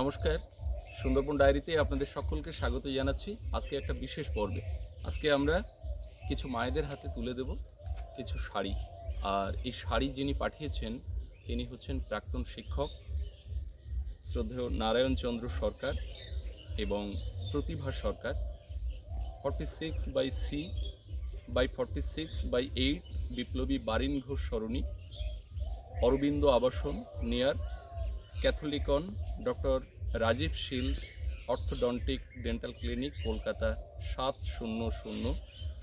নমস্কার। সুন্দরবন ডায়েরিতে আপনাদের সকলকে স্বাগত জানাচ্ছি আজকে একটা বিশেষ পর্বে। আজকে আমরা কিছু মায়েদের হাতে তুলে দেব কিছু শাড়ি। আর এই শাড়ি যিনি পাঠিয়েছেন, তিনি হচ্ছেন প্রাক্তন শিক্ষক শ্রদ্ধেয় নারায়ণ চন্দ্র সরকার এবং Pratibha Sarkar. Forty six by C by forty six by eight বিপ্লবী Barin Ghosh Sarani, Aurobindo Abasan, near Catholicon doctor Rajib Shil orthodontic dental clinic Kolkata সাত শূন্য শূন্য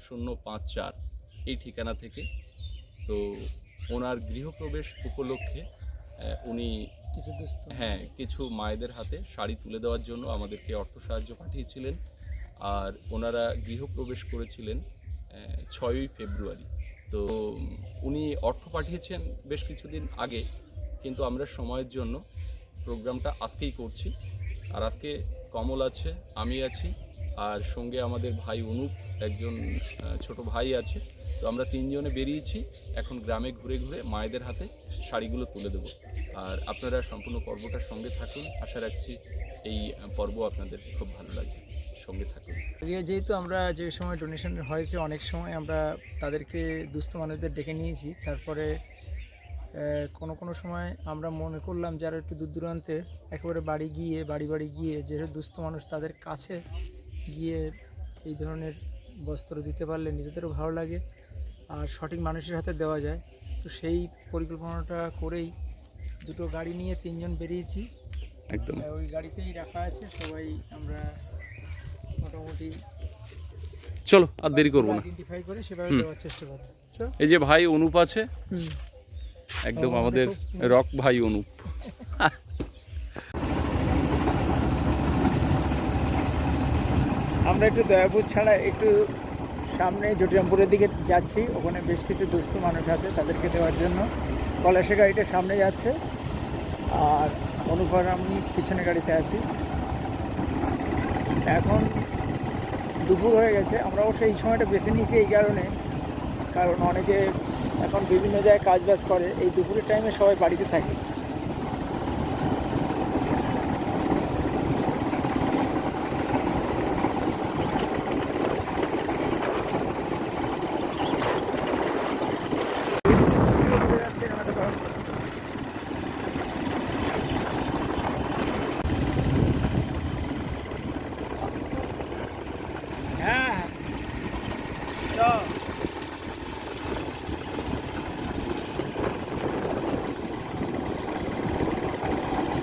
শূন্য পাঁচ চার। এই ঠিকানা থেকে। তো ওনার গৃহপ্রবেশ উপলক্ষে উনি কিছু হ্যাঁ কিছু মায়েদের হাতে শাড়ি তুলে দেওয়ার জন্য আমাদেরকে অর্থ সাহায্য পাঠিয়েছিলেন। আর ওনারা গৃহপ্রবেশ করেছিলেন ছয়ই ফেব্রুয়ারি। তো উনি অর্থ পাঠিয়েছেন বেশ কিছুদিন আগে কিন্তু আমরা সময়ের জন্য প্রোগ্রামটা আজকেই করছি। আর আজকে কমল আছে, আমি আছি, আর সঙ্গে আমাদের ভাই অনুপ, একজন ছোট ভাই আছে। তো আমরা তিনজনে বেরিয়েছি, এখন গ্রামে ঘুরে ঘুরে মায়েদের হাতে শাড়িগুলো তুলে দেবো। আর আপনারা সম্পূর্ণ পর্বটার সঙ্গে থাকুন, আশা রাখছি এই পর্ব আপনাদের খুব ভালো লাগবে। সঙ্গে থাকুন। যেহেতু আমরা যে সময় ডোনেশন হয়েছে, অনেক সময় আমরা তাদেরকে দুস্থ মানুষদের ডেকে নিয়েছি, তারপরে কোনো কোনো সময় আমরা মনে করলাম যারা একটু দূর দূরান্তে একেবারে বাড়ি গিয়ে বাড়ি বাড়ি গিয়ে যে দুস্থ মানুষ তাদের কাছে গিয়ে এই ধরনের বস্ত্র দিতে পারলে নিজেদেরও ভালো লাগে আর সঠিক মানুষের হাতে দেওয়া যায়। তো সেই পরিকল্পনাটা করেই দুটো গাড়ি নিয়ে তিনজন বেরিয়েছি। একদম। ওই গাড়িতেই রাখা আছে সবাই আমরা মোটামুটি চলো আর দেরি করব না। আইডেন্টিফাই করে সেভাবে দেওয়ার চেষ্টা করব। এই যে ভাই অনুপ আছে। হুম। একদম আমাদের রক ভাই অনুপ। আমরা একটু দয়াপুর ছাড়া একটু সামনে জটিরামপুরের দিকে যাচ্ছি। ওখানে বেশ কিছু দুস্থ মানুষ আছে তাদেরকে দেওয়ার জন্য। কলাশে গাড়িটা সামনে যাচ্ছে। আর অনুপর আমি পিছনে গাড়িতে আছি। এখন দুপুর হয়ে গেছে। আমরা অবশ্য এই সময়টা বেছে নিয়েছি এই কারণে। কারণ অনেকে এখন বিভিন্ন জায়গায় কাজ বাজ করে এই দুপুরের টাইমে সবাই বাড়িতে থাকে হ্যাঁ চল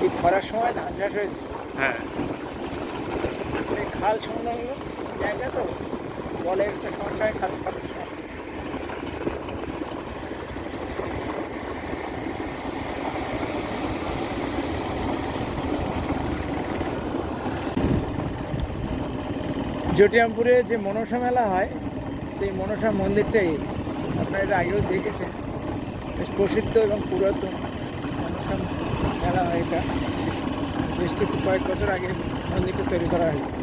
এই খরার সময় ধান চাষ হয়েছে হ্যাঁ এই খাল সংলগ্ন জায়গা তো জলের একটা সমস্যা হয় খাল খালের সময় জটিয়ামপুরে যে মনসা মেলা হয়, সেই মনসা মন্দিরটাই আপনারা এটা আগেও দেখেছেন। বেশ প্রসিদ্ধ এবং পুরাতন মনসা মেলা হয় এটা। বেশ কিছু কয়েক বছর আগে মন্দিরটা তৈরি করা হয়েছে।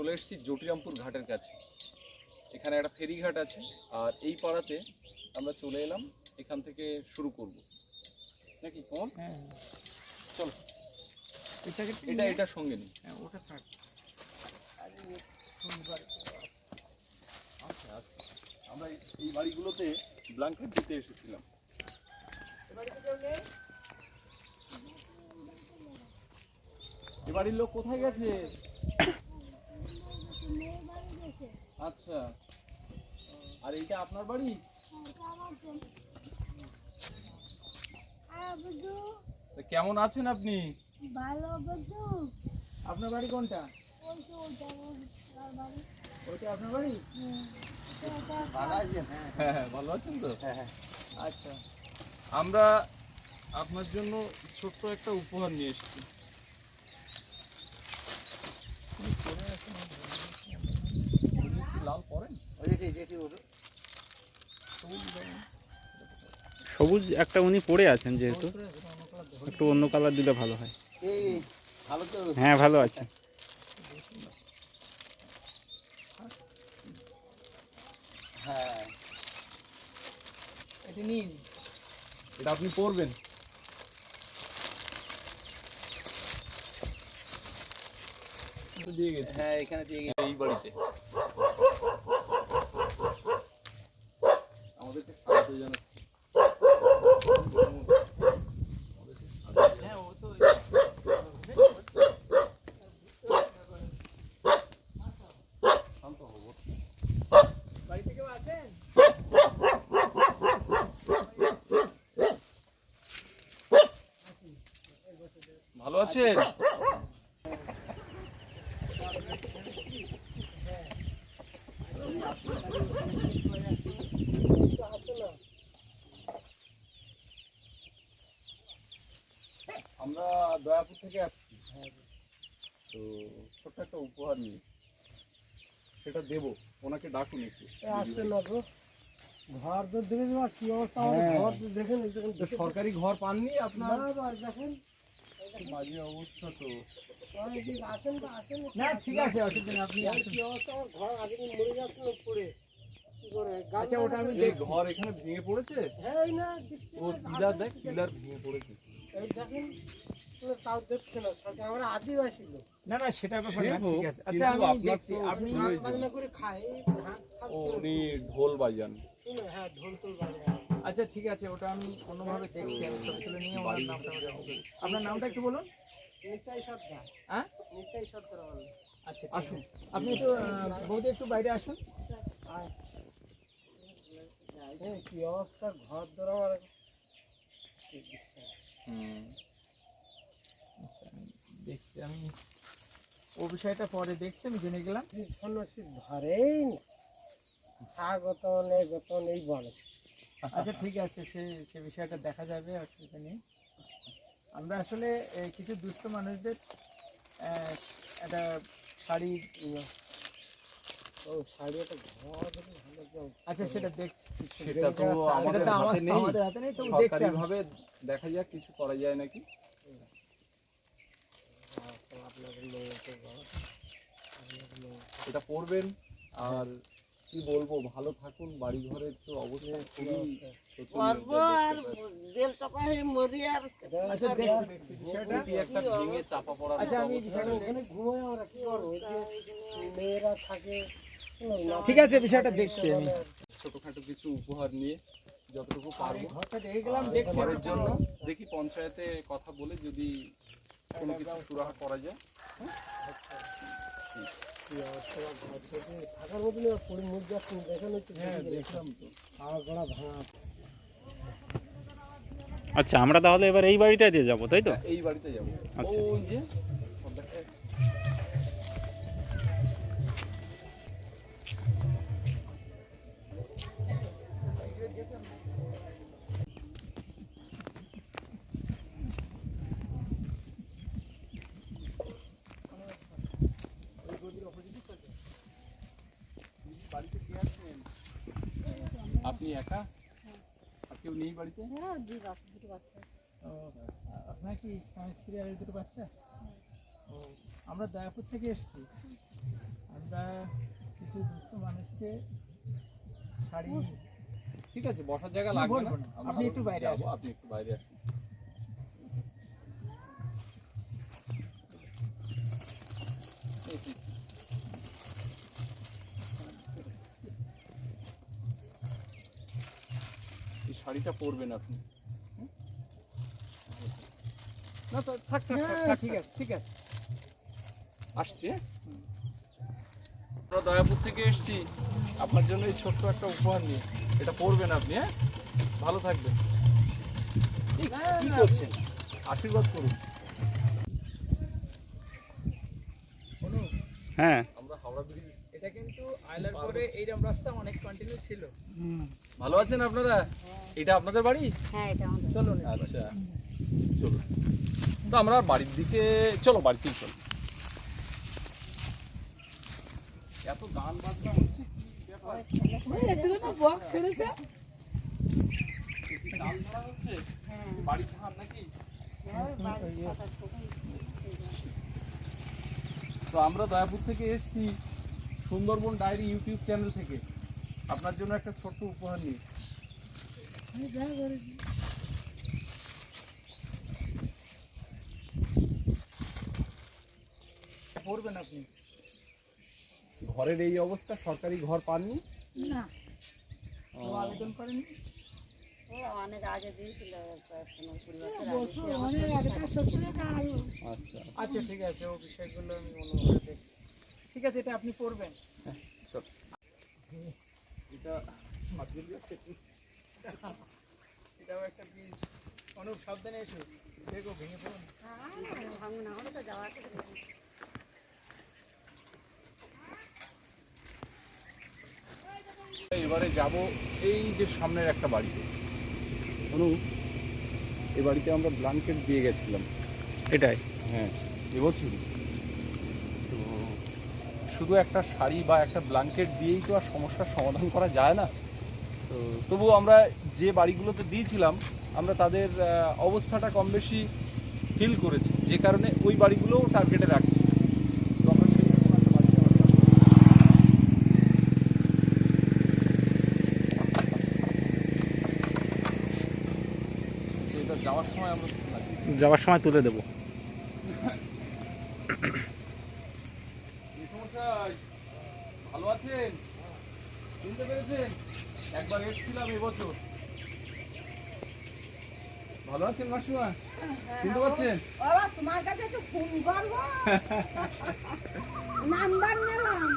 চলে এসেছি জটিরামপুর ঘাটের কাছে। এখানে একটা ফেরিঘাট আছে আর এই পাড়াতে আমরা চলে এলাম এখান থেকে শুরু করব। নাকি কমল? হ্যাঁ। চলো। এটা এটা সঙ্গে নিই হ্যাঁ ওটা থাক। আচ্ছা আচ্ছা। আমরা এই- এই বাড়িগুলোতে ব্ল্যাঙ্কেট দিতে এসেছিলাম। এ বাড়ির লোক কোথায় গেছে? আচ্ছা। আর এইটা আপনার বাড়ি? কেমন আছেন আপনি? ভালো বুঝু আপনার বাড়ি কোনটা? ওইটা আপনার বাড়ি? হ্যাঁ হ্যাঁ ভালো আছেন তো? আচ্ছা। আমরা আপনার জন্য ছোট্ট একটা উপহার নিয়ে এসেছি আপনি কি লাল পরেন। সবুজ একটা উনি পড়ে আছেন যেহেতু। একটু অন্য কালার দিলে ভালো হয়। হ্যাঁ ভালো আছে। হ্যাঁ। এটা আপনি পরবেন। দিয়ে গেছি। হ্যাঁ এখানে দিয়ে গেছি। এই বাড়িতে আমাদেরকে স্বাগত জানাচ্ছি হ্যাঁ ও তো শান্ত হব বাড়িতে কেউ আছেন আছেন আমরা দয়াপুর থেকে আসছি। তো ছোট্ট একটা উপহার নিয়ে। সেটা দেব। ওনাকে ডাকুন একটু আসবে না গো ঘর তো দেখে কি অবস্থা? হ্যাঁ। ঘর তো দেখেন তো সরকারি ঘর পাননি আপনার? দেখেন। বাজে অবস্থা তো। অনেকদিন আসেন আসেন না ঠিক আছে অসুবিধা নেই আপনি আর আসুন। কি অবস্থা? আমার ঘর আগে মরে যাচ্ছিল পড়ে কি করে? গান আচ্ছা, ওটা আমি এই ঘর এখানে ভেঙে পড়েছে? হ্যাঁ এই না ও পিলার দেখ পিলার ভেঙে পড়েছে। এই দেখেন তাও দেখছে না সরকার আমরা আদিবাসী লোক। না না সেটা ব্যাপার না ঠিক আছে। আচ্ছা আমি দেখছি আপনি বাজনা করে খায় ও উনি ঢোল বাজান। শুনে হ্যাঁ ঢোল টোল বাজে আচ্ছা ঠিক আছে ওটা আমি অন্যভাবে দেখছি আমি ছবি তুলে নিয়ে ওনার নামটা আপনার নামটা একটু বলুন। নিতাই সর্দার হ্যাঁ? নিতাই সর্দার আচ্ছা আসুন আপনি একটু বৌদি একটু বাইরে আসুন। কি অবস্থা ঘর ধর হুম। দেখছি আমি ও বিষয়টা পরে দেখছি আমি জেনে গেলাম। ধরেই না। স্বাগতন এই গতন এই বলে আচ্ছা ঠিক আছে সে সে বিষয়টা দেখা যাবে অসুবিধা নেই। আমরা আসলে কিছু দুস্থ মানুষদের একটা শাড়ি আচ্ছা সেটা দেখছি সেটা তো আমাদের হাতে নেই। দেখা যাক কিছু করা যায় নাকি? এটা পড়বেন আর কি বলব? ভালো থাকুন বাড়ি ঘরের তো অবস্থা খুবই চাপা হয়ে মরি আর আচ্ছা চাপা পড়ার আচ্ছা, আমি ওখানে ঘুমাই আমরা কি করব মেয়েরা থাকে ঠিক আছে বিষয়টা দেখছি আমি। ছোটখাটো কিছু উপহার নিয়ে যতটুকু পারব। ঘরের জন্য দেখি পঞ্চায়েতে কথা বলে যদি কোনো কিছু সুরাহা করা যায়। ঘর থেকে থাকার মতন পুরো মুখ যাচ্ছে দেখেন হ্যাঁ দেখলাম তো আমার গলা ভাঙা আচ্ছা আমরা তাহলে এবার এই বাড়িটাতে যাব তাই তো এই বাড়িতে যাব আচ্ছা। ওই যে কেউ নেই বাড়িতে? হ্যাঁ দুটো বাচ্চা ও, আপনার কি স্বামী স্ত্রী আর দুটো বাচ্চা? ও আমরা দয়াপুর থেকে এসেছি। আমরা কিছু দুস্থ মানুষকে শাড়ি ঠিক আছে বসার জায়গা লাগবে না। আপনি একটু বাইরে যাব, আসুন। আপনি একটু বাইরে আসুন। এই যে। শাড়িটা পরবেন আপনি। হুম? না তো থাক হ্যাঁ ঠিক আছে ঠিক আছে। আসছি হ্যাঁ? আমরা দয়াপুর থেকে এসেছি। আপনার জন্য এই ছোট্ট একটা উপহার নিয়ে। এটা পরবেন আপনি হ্যাঁ? ভালো থাকবেন। এই, কি করছেন? আশীর্বাদ করুন। হ্যাঁ। আমরা হাওড়া ব্রিজ এটা কিন্তু আইলার পরে এইরকম রাস্তা অনেক কন্টিনিউ ছিল। ভালো আছেন আপনারা? এটা আপনাদের বাড়ি? হ্যাঁ এটা আমাদের। চলুন আচ্ছা চলো তো আমরা বাড়ির দিকে চলো বাড়িতেই চলো। এত গান বাজনা হচ্ছে হ্যাঁ। বাড়ির ধান নাকি? হ্যাঁ, তো আমরা দয়াপুর থেকে এসেছি সুন্দরবন ডায়েরি ইউটিউব চ্যানেল থেকে। আপনার জন্য একটা ছোট্ট উপহার নিই পড়বেন আপনি। ঘরের এই অবস্থা সরকারি ঘর পাননি? না। আবেদন করেননি ও অনেক আগে দিয়েছিল আচ্ছা আচ্ছা ঠিক আছে ও বিষয়গুলো আমি দেখছি। ঠিক আছে এটা আপনি পড়বেন এটা এটাও একটা বীজ। অনুপ সাবধানে এসো। দেখো ভেঙে পড়ুন ভাঙুন তো এবারে যাব এই যে সামনের একটা বাড়িতে। অনু এই বাড়িতে আমরা ব্ল্যাঙ্কেট দিয়ে গেছিলাম। এটাই। হ্যাঁ এবছরই। তো শুধু একটা শাড়ি বা একটা ব্ল্যাঙ্কেট দিয়েই তো আর সমস্যার সমাধান করা যায় না। তো তবুও আমরা যে বাড়িগুলোতে দিয়েছিলাম, আমরা তাদের অবস্থাটা কম বেশি ফিল করেছি। যে কারণে ওই বাড়িগুলোও টার্গেটে রাখছি। যাওয়ার সময় আমরা যাওয়ার সময় তুলে দেবো মেসমশাই, ভালো আছেন চিনতে পেরেছেন একবার এসেছিলাম এবছর বাবা তোমার কাছে একটু ফোন করব? নাম্বার নিলাম।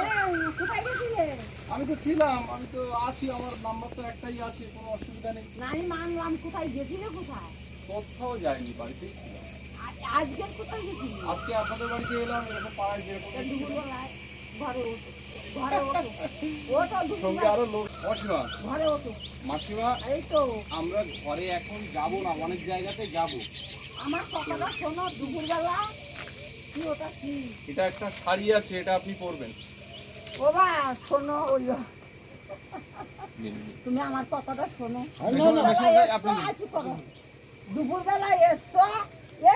এই, কোথায় গেছিলে? আমি তো ছিলাম আমি তো আছি আমার নাম্বার তো একটাই আছে কোনো অসুবিধা নেই। না আমি মানলাম কোথায় গেছিলে কোথায়? কোথাও যায়নি বাড়িতেই ছিলাম। আ- আজকের কোথায় গেছিলে? আজকে আপনাদের বাড়িতে এলাম এরকম পাড়ায় যেরকম ঘরে সঙ্গে দুপুরবেলা আরও লোক মাসিমা মাসিমা এই তো। আমরা ঘরে এখন যাব না অনেক জায়গাতে যাব। আমার কথাটা শোনো দুপুরবেলা। কি ওটা কি? এটা একটা শাড়ি আছে এটা আপনি পরবেন। ও বা শোনো ওই। তুমি আমার কথাটা শোনো। দুপুরবেলা এসছো,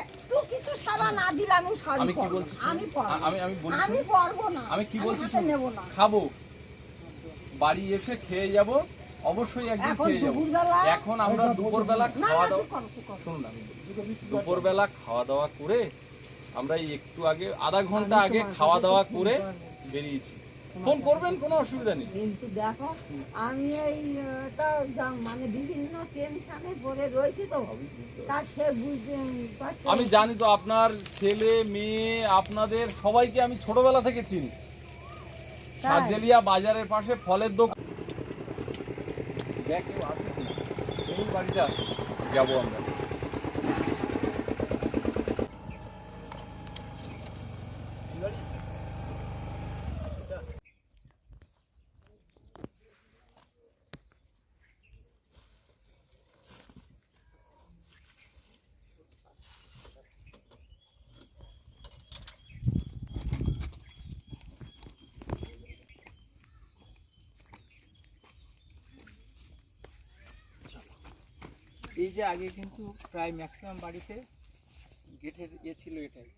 একটু কিছু সাবা না দিলে আমি আমি কি বলছি আমি আমি আমি বলছি আমি পরবো না। আমি কি বলছি। নেব না। খাব। বাড়ি এসে খেয়ে যাব। অবশ্যই একদিন এখন খেয়ে যাব। এখন আমরা দুপুরবেলা। খাওয়া দাওয়া। শুনুন আমি দুপুরবেলা খাওয়া দাওয়া করে আমরা এই একটু আগে আধা ঘণ্টা আগে খাওয়া দাওয়া করে বেরিয়েছি। ফোন করবেন? কোনো অসুবিধা নেই? কিন্তু দেখো আমি এই আহ, তা যা- মানে বিভিন্ন টেনশনে পড়ে রয়েছি তো। তা সে বুঝতে আমি জানি তো আপনার ছেলে মেয়ে আপনাদের সবাইকে আমি ছোটবেলা থেকে চিনি? সাজেলিয়া বাজারের পাশে ফলের দোকান। যাব আমরা। এই যে আগে কিন্তু প্রায় ম্যাক্সিমাম বাড়িতে গেটের ইয়ে ছিল এটাই।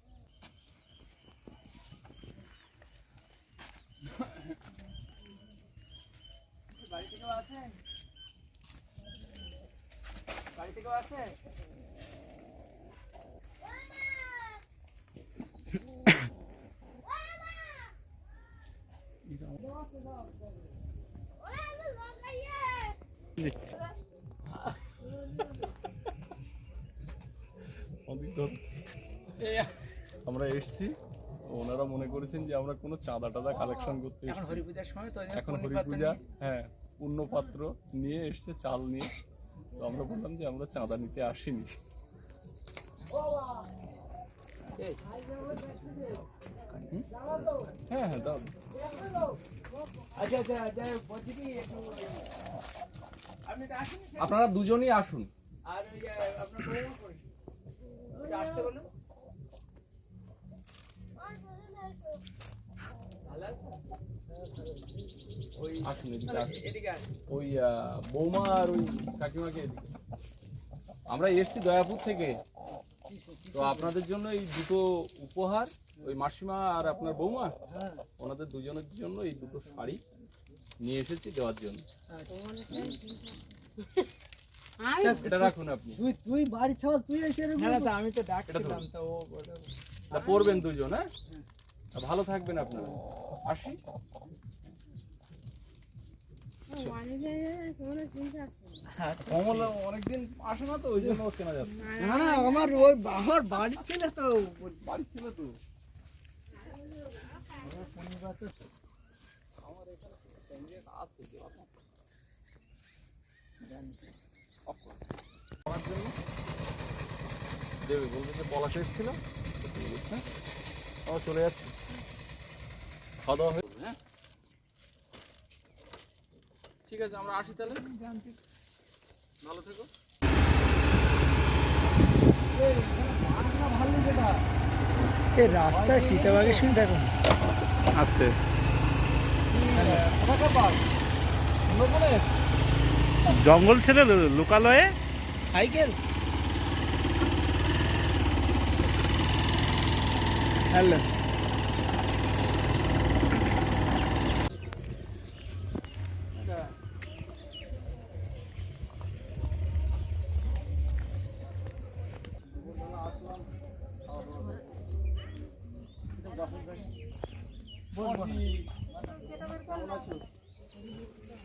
আমরা এসেছি। ওনারা মনে করেছেন যে আমরা কোনো চাঁদা টাদা কালেকশন করতে এখন এসেছি। এখন পূর্ণিমার হরি পূজা হ্যাঁ পূর্ণ পাত্র নিয়ে এসছে চাল নিয়ে। তো আমরা বললাম যে আমরা চাঁদা নিতে আসিনি। হ্যাঁ হ্যাঁ দাও। আচ্ছা আচ্ছা আচ্ছা বলছি কি আপনারা দুজনই আসুন। আর ওই আপনার আসতে বলুন ওই আসুন এদিকে আসুন এদিকে আসুন ওই বৌমা আর ওই কাকিমাকে আমরা এসছি দয়াপুর থেকে। তো আপনাদের জন্য এই দুটো উপহার ওই মাসিমা আর আপনার বৌমা ওনাদের দুজনের জন্য এই দুটো শাড়ি নিয়ে এসেছি দেওয়ার জন্য। এটা রাখুন আপনি। তুই তুই বাড়ি ছাড়া তুই এসে না না আমি তো ডাকছিলাম তো ও বলে এটা দুজন হ্যাঁ? ভালো থাকবেন আপনারা। আসি। কমল অনেকদিন আসে না তো ওই জন্য চেনা যাচ্ছে। না না আমার ওই আমার বাড়ি ছিল তো বাড়ি ছিল তো। হ্যাঁ ও চলে যাচ্ছে খাওয়া দাওয়া হয়ে হ্যাঁ ঠিক আছে আমরা আসি তাহলে। ভালো থেকো এই রাস্তায় সীতাবাগের সঙ্গে দেখো। আসতে। জঙ্গল ছেড়ে লোকালয়ে? সাইকেল। হ্যালো।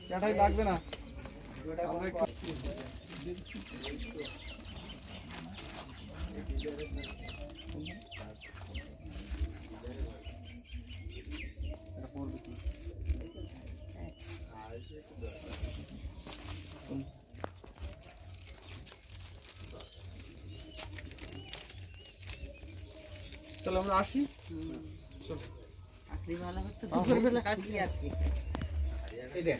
চাটাই লাগবে না। তাহলে আমরা আসি? চলো। দুপুরবেলা কি। আসবে এই দেখ।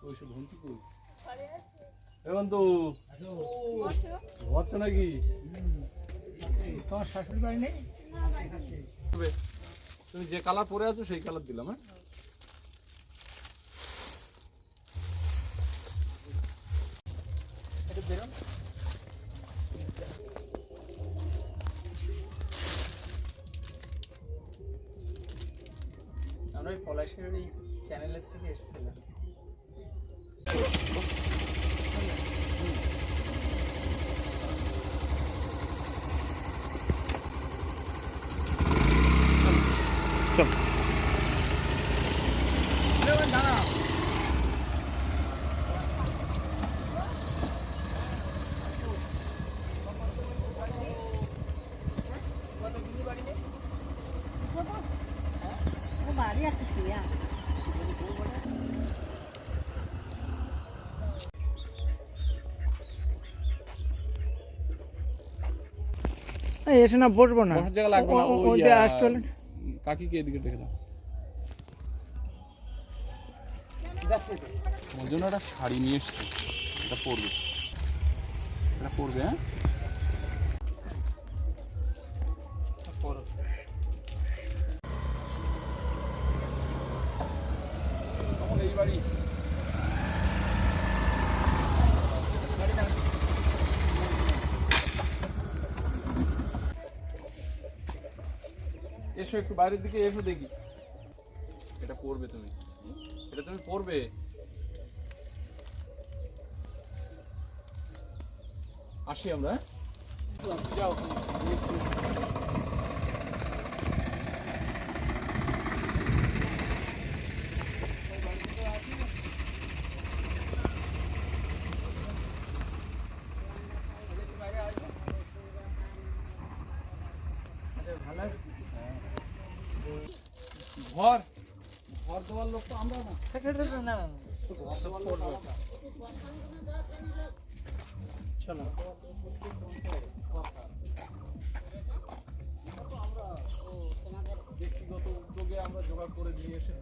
কই? এখন তো ঘুমাচ্ছ নাকি? তোমার শাশুড়ি বাড়ি নেই। তুমি যে কালার পরে আছো সেই কালার দিলাম হ্যাঁ? এসে না বসবো না। বসার জায়গা লাগবে না আসতে হলে কাকিকে এদিকে ডেকে দাও। ওর জন্য একটা শাড়ি নিয়ে এসছি। এটা পরবে। এটা পরবে হ্যাঁ? এসো একটু বাইরের দিকে এসো দেখি। এটা পড়বে তুমি। এটা তুমি পড়বে আসি আমরা হ্যাঁ? যাও। ব্যক্তিগত উদ্যোগে আমরা জোগাড় করে নিয়ে এসে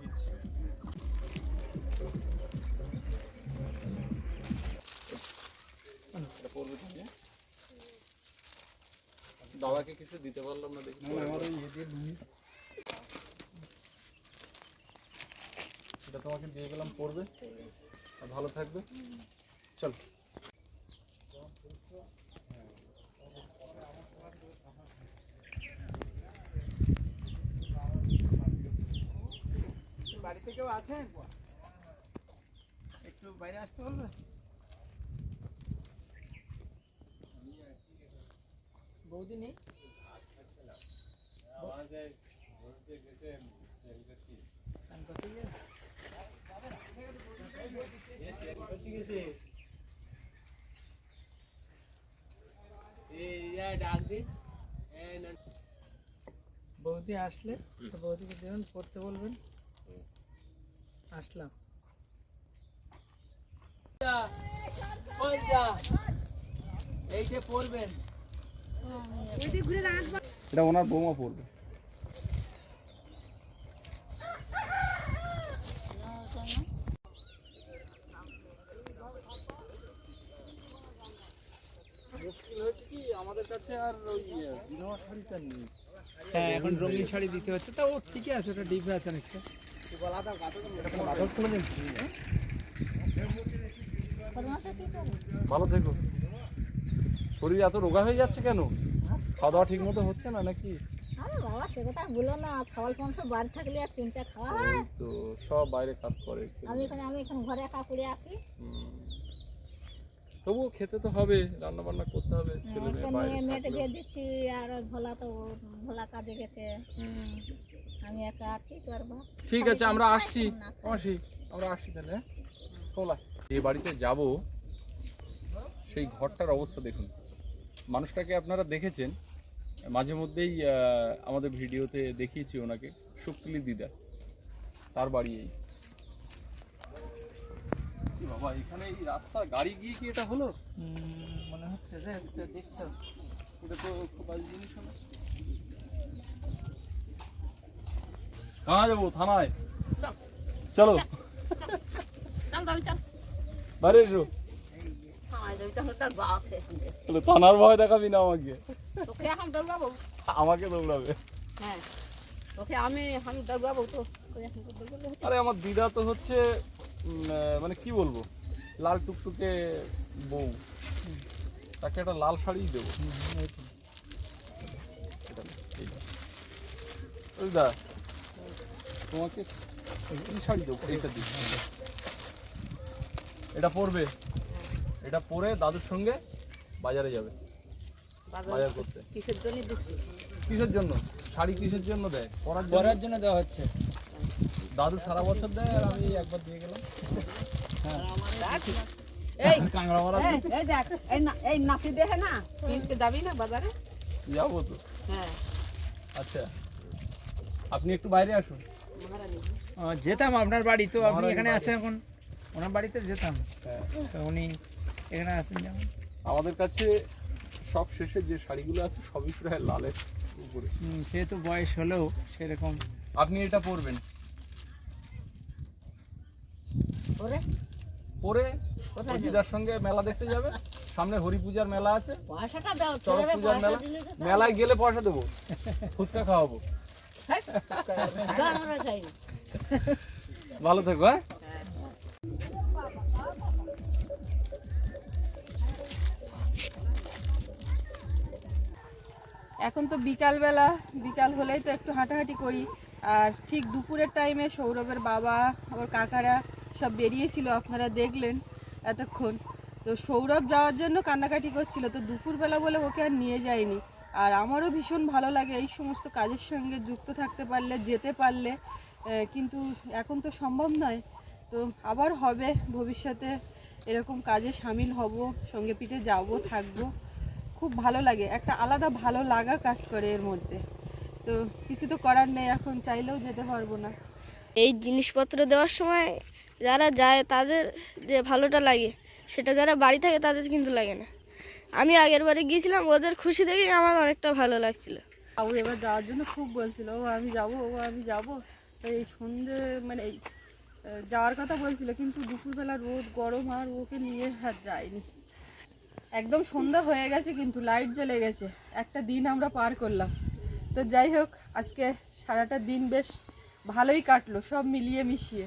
দাদাকে কিছু দিতে পারলাম না দেখি। আমার ইয়ে দিয়ে তোমাকে দিয়ে গেলাম পড়বে। ভালো থাকবে। চল। বাড়িতে কেউ আছেন? একটু বাইরে আসতে বলবে? বৌদি নেই? বৌদি আসলে বৌদিকে দেবেন পড়তে বলবেন। আসলাম। এইটা পড়বেন। এটা ওনার বৌমা পড়বে মুশকিল হয়েছে কি আমাদের কাছে আর ওই বিধবা শাড়িটা নেই। হ্যাঁ এখন রঙিন শাড়ি দিতে হচ্ছে। তা ও ঠিকই আছে ওটা ডিপে আছে অনেকটা। ভালো থেকো। শরীর এত রোগা হয়ে যাচ্ছে কেন? খাওয়া দাওয়া ঠিক মতো হচ্ছে না নাকি? আরে বাবা সে কথা বলো না। ছাগল বাড়ি থাকলে আর চিন্তা খাওয়া তো সব বাইরে কাজ করে। আমি এখানে আমি এখানে ঘরে একা পড়ে আছি। তবুও খেতে তো হবে রান্না বান্না করতে হবে ছেলে মেয়ে বাইরে মেয়েটা। বিয়ে দিচ্ছি আর ওই ভোলা তো ভোলা কাজে গেছে। আমি একা আর কি করব? ঠিক আছে আমরা আসছি। মাসি আমরা আসছি তাহলে হ্যাঁ? কোলা যে বাড়িতে যাব সেই ঘরটার অবস্থা দেখুন। মানুষটাকে আপনারা দেখেছেন মাঝে মধ্যেই আমাদের ভিডিওতে দেখিয়েছি ওনাকে শুক্লি দিদা তার বাড়ি এই। বাবা এখানে এই রাস্তা গাড়ি গিয়ে কি এটা হলো? মনে হচ্ছে যে একটা দেখতে এটা তো খুব বাজে জিনিস হলো কাহা যাব? থানায়? চলো। বাইরে এসো। থানার ভয় দেখাবি না আমাকে। তোকে এখন দৌড়াবো? আমাকে দৌড়াবে। হ্যাঁ। তোকে আমি আমি দৌড়াবো তো? আরে আমার দিদা তো হচ্ছে মানে কি বলব? লাল টুকটুকে বউ। তাকে একটা লাল শাড়ি দেবো। দা তোমাকে এই শাড়ি দেবো এইটা দিই এটা পরবে। এটা পরে দাদুর সঙ্গে বাজারে যাবে। বাজার বাজার করতে। কিসের জন্য কিসের জন্য? শাড়ি কিসের জন্য দেয়? পরার জন্য দেওয়া হচ্ছে। দাদু সারা বছর দেয় আর আমি একবার দিয়ে গেলাম। এই এই, এই দেখ এই না এই নাতি দেখে না কিনতে যাবি না বাজারে? যাব তো। হ্যাঁ। আচ্ছা আপনি একটু বাইরে আসুন। যেতাম আপনার বাড়ি তো আপনি এখানে। আছেন এখন? ওনার বাড়িতে যেতাম। হ্যাঁ। তো উনি এখানে আছেন যেমন। আমাদের কাছে সব শেষে যে শাড়িগুলো আছে সবই প্রায় লালের উপরে। হুম, সেহেতু বয়স হলেও সেরকম। আপনি এটা পরবেন ওরে পরে? দিদার সঙ্গে মেলা দেখতে যাবে। সামনে হরি পূজার মেলা আছে। চড়ক পূজার মেলা। তো দাও। মেলায় গেলে পয়সা দেবো। ফুচকা খাওয়াবো। না। ভালো থেকো হ্যাঁ? এখন তো বিকালবেলা বিকাল হলেই তো একটু হাঁটাহাঁটি করি। আর ঠিক দুপুরের টাইমে সৌরভের বাবা ওর কাকারা সব বেরিয়েছিল, আপনারা দেখলেন এতক্ষণ। তো সৌরভ যাওয়ার জন্য কান্নাকাটি করছিল, তো দুপুরবেলা বলে ওকে আর নিয়ে যায়নি। আর আমারও ভীষণ ভালো লাগে এই সমস্ত কাজের সঙ্গে যুক্ত থাকতে পারলে, যেতে পারলে কিন্তু এখন তো সম্ভব নয়। তো আবার হবে, ভবিষ্যতে এরকম কাজে সামিল হব, সঙ্গে পিঠে যাব, থাকব। খুব ভালো লাগে, একটা আলাদা ভালো লাগা কাজ করে এর মধ্যে। তো কিছু তো করার নেই, এখন চাইলেও যেতে পারব না। এই জিনিসপত্র দেওয়ার সময় যারা যায় তাদের যে ভালোটা লাগে, সেটা যারা বাড়ি থাকে তাদের কিন্তু লাগে না। আমি আগের বারে গিয়েছিলাম, ওদের খুশি দেখেই আমার অনেকটা ভালো লাগছিল। বাবু এবার যাওয়ার জন্য খুব বলছিল, ও আমি যাব, ও আমি যাব। এই সন্ধে মানে এই যাওয়ার কথা বলছিল, কিন্তু দুপুরবেলা রোদ, গরম, আর ওকে নিয়ে আর যায়নি একদম সন্ধ্যা হয়ে গেছে, কিন্তু লাইট জ্বলে গেছে। একটা দিন আমরা পার করলাম। তো যাই হোক, আজকে সারাটা দিন বেশ ভালোই কাটলো, সব মিলিয়ে মিশিয়ে।